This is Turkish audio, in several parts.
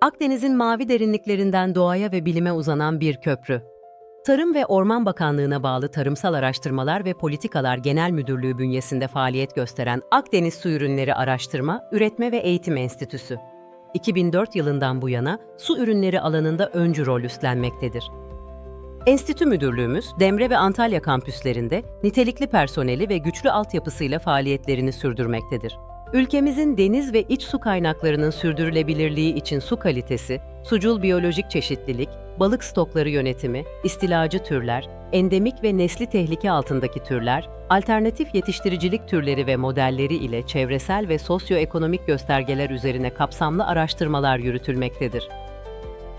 Akdeniz'in mavi derinliklerinden doğaya ve bilime uzanan bir köprü. Tarım ve Orman Bakanlığı'na bağlı Tarımsal Araştırmalar ve Politikalar Genel Müdürlüğü bünyesinde faaliyet gösteren Akdeniz Su Ürünleri Araştırma, Üretme ve Eğitim Enstitüsü. 2004 yılından bu yana su ürünleri alanında öncü rol üstlenmektedir. Enstitü Müdürlüğümüz, Demre ve Antalya kampüslerinde nitelikli personeli ve güçlü altyapısıyla faaliyetlerini sürdürmektedir. Ülkemizin deniz ve iç su kaynaklarının sürdürülebilirliği için su kalitesi, sucul biyolojik çeşitlilik, balık stokları yönetimi, istilacı türler, endemik ve nesli tehlike altındaki türler, alternatif yetiştiricilik türleri ve modelleri ile çevresel ve sosyoekonomik göstergeler üzerine kapsamlı araştırmalar yürütülmektedir.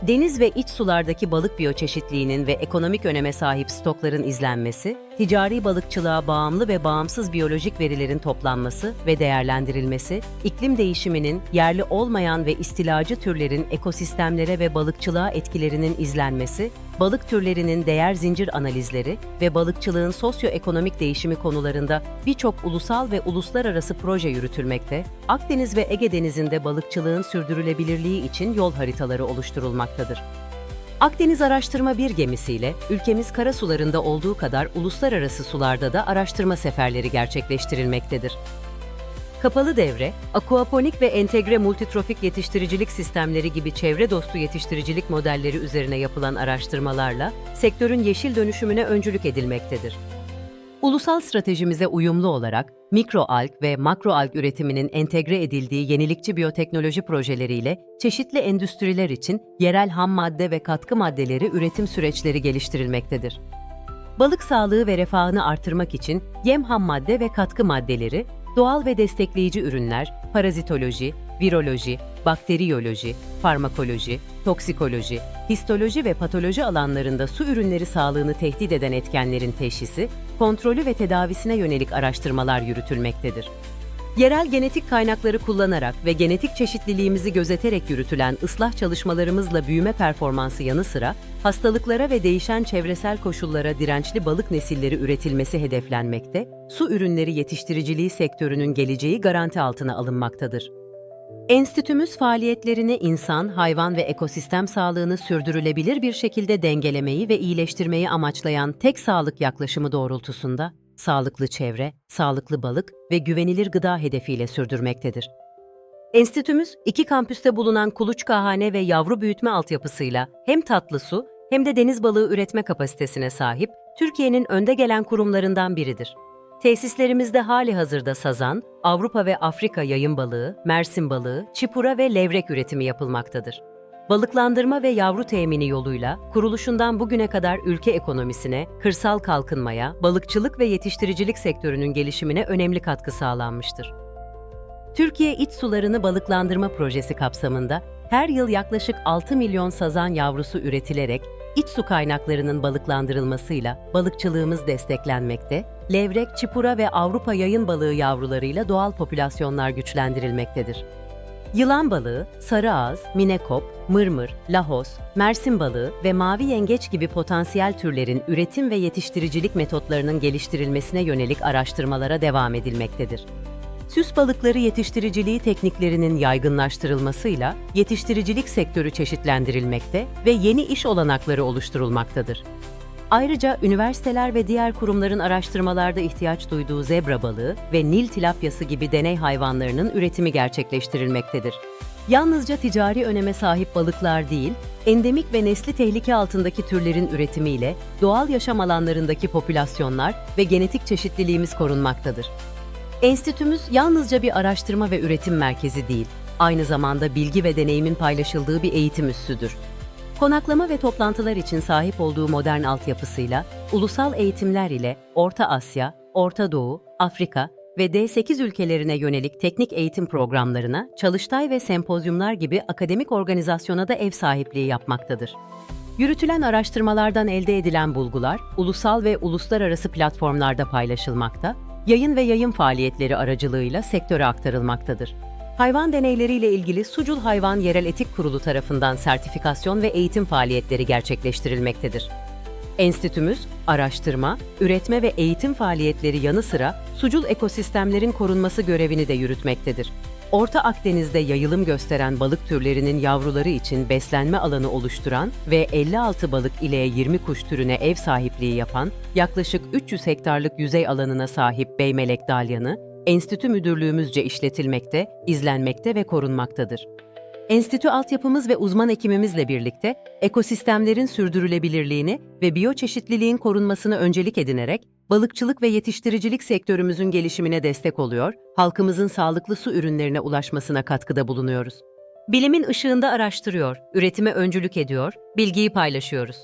Deniz ve iç sulardaki balık biyoçeşitliğinin ve ekonomik öneme sahip stokların izlenmesi, ticari balıkçılığa bağımlı ve bağımsız biyolojik verilerin toplanması ve değerlendirilmesi, iklim değişiminin yerli olmayan ve istilacı türlerin ekosistemlere ve balıkçılığa etkilerinin izlenmesi, balık türlerinin değer zincir analizleri ve balıkçılığın sosyoekonomik değişimi konularında birçok ulusal ve uluslararası proje yürütülmekte, Akdeniz ve Ege Denizi'nde balıkçılığın sürdürülebilirliği için yol haritaları oluşturulmaktadır. Akdeniz Araştırma Bir gemisiyle ülkemiz kara sularında olduğu kadar uluslararası sularda da araştırma seferleri gerçekleştirilmektedir. Kapalı devre, akuaponik ve entegre multitrofik yetiştiricilik sistemleri gibi çevre dostu yetiştiricilik modelleri üzerine yapılan araştırmalarla sektörün yeşil dönüşümüne öncülük edilmektedir. Ulusal stratejimize uyumlu olarak mikroalg ve makroalg üretiminin entegre edildiği yenilikçi biyoteknoloji projeleriyle çeşitli endüstriler için yerel ham madde ve katkı maddeleri üretim süreçleri geliştirilmektedir. Balık sağlığı ve refahını artırmak için yem ham madde ve katkı maddeleri, doğal ve destekleyici ürünler, parazitoloji, viroloji, bakteriyoloji, farmakoloji, toksikoloji, histoloji ve patoloji alanlarında su ürünleri sağlığını tehdit eden etkenlerin teşhisi, kontrolü ve tedavisine yönelik araştırmalar yürütülmektedir. Yerel genetik kaynakları kullanarak ve genetik çeşitliliğimizi gözeterek yürütülen ıslah çalışmalarımızla büyüme performansı yanı sıra hastalıklara ve değişen çevresel koşullara dirençli balık nesilleri üretilmesi hedeflenmekte, su ürünleri yetiştiriciliği sektörünün geleceği garanti altına alınmaktadır. Enstitümüz faaliyetlerini insan, hayvan ve ekosistem sağlığını sürdürülebilir bir şekilde dengelemeyi ve iyileştirmeyi amaçlayan tek sağlık yaklaşımı doğrultusunda sağlıklı çevre, sağlıklı balık ve güvenilir gıda hedefiyle sürdürmektedir. Enstitümüz, iki kampüste bulunan kuluçkahane ve yavru büyütme altyapısıyla hem tatlı su hem de deniz balığı üretme kapasitesine sahip Türkiye'nin önde gelen kurumlarından biridir. Tesislerimizde hali hazırda sazan, Avrupa ve Afrika yayın balığı, mersin balığı, çipura ve levrek üretimi yapılmaktadır. Balıklandırma ve yavru temini yoluyla kuruluşundan bugüne kadar ülke ekonomisine, kırsal kalkınmaya, balıkçılık ve yetiştiricilik sektörünün gelişimine önemli katkı sağlanmıştır. Türkiye İç Sularını Balıklandırma Projesi kapsamında her yıl yaklaşık 6 milyon sazan yavrusu üretilerek iç su kaynaklarının balıklandırılmasıyla balıkçılığımız desteklenmekte, levrek, çipura ve Avrupa yayın balığı yavrularıyla doğal popülasyonlar güçlendirilmektedir. Yılan balığı, sarı ağız, minekop, mırmır, lahos, mersin balığı ve mavi yengeç gibi potansiyel türlerin üretim ve yetiştiricilik metotlarının geliştirilmesine yönelik araştırmalara devam edilmektedir. Süs balıkları yetiştiriciliği tekniklerinin yaygınlaştırılmasıyla yetiştiricilik sektörü çeşitlendirilmekte ve yeni iş olanakları oluşturulmaktadır. Ayrıca üniversiteler ve diğer kurumların araştırmalarda ihtiyaç duyduğu zebra balığı ve Nil tilapyası gibi deney hayvanlarının üretimi gerçekleştirilmektedir. Yalnızca ticari öneme sahip balıklar değil, endemik ve nesli tehlike altındaki türlerin üretimiyle doğal yaşam alanlarındaki popülasyonlar ve genetik çeşitliliğimiz korunmaktadır. Enstitümüz yalnızca bir araştırma ve üretim merkezi değil, aynı zamanda bilgi ve deneyimin paylaşıldığı bir eğitim üssüdür. Konaklama ve toplantılar için sahip olduğu modern altyapısıyla ulusal eğitimler ile Orta Asya, Orta Doğu, Afrika ve D8 ülkelerine yönelik teknik eğitim programlarına, çalıştay ve sempozyumlar gibi akademik organizasyona da ev sahipliği yapmaktadır. Yürütülen araştırmalardan elde edilen bulgular, ulusal ve uluslararası platformlarda paylaşılmakta, yayın ve yayın faaliyetleri aracılığıyla sektöre aktarılmaktadır. Hayvan deneyleriyle ilgili Sucul Hayvan Yerel Etik Kurulu tarafından sertifikasyon ve eğitim faaliyetleri gerçekleştirilmektedir. Enstitümüz, araştırma, üretme ve eğitim faaliyetleri yanı sıra sucul ekosistemlerin korunması görevini de yürütmektedir. Orta Akdeniz'de yayılım gösteren balık türlerinin yavruları için beslenme alanı oluşturan ve 56 balık ile 20 kuş türüne ev sahipliği yapan, yaklaşık 300 hektarlık yüzey alanına sahip Beymelek Dalyanı, enstitü müdürlüğümüzce işletilmekte, izlenmekte ve korunmaktadır. Enstitü altyapımız ve uzman ekimimizle birlikte ekosistemlerin sürdürülebilirliğini ve biyoçeşitliliğin korunmasını öncelik edinerek balıkçılık ve yetiştiricilik sektörümüzün gelişimine destek oluyor, halkımızın sağlıklı su ürünlerine ulaşmasına katkıda bulunuyoruz. Bilimin ışığında araştırıyor, üretime öncülük ediyor, bilgiyi paylaşıyoruz.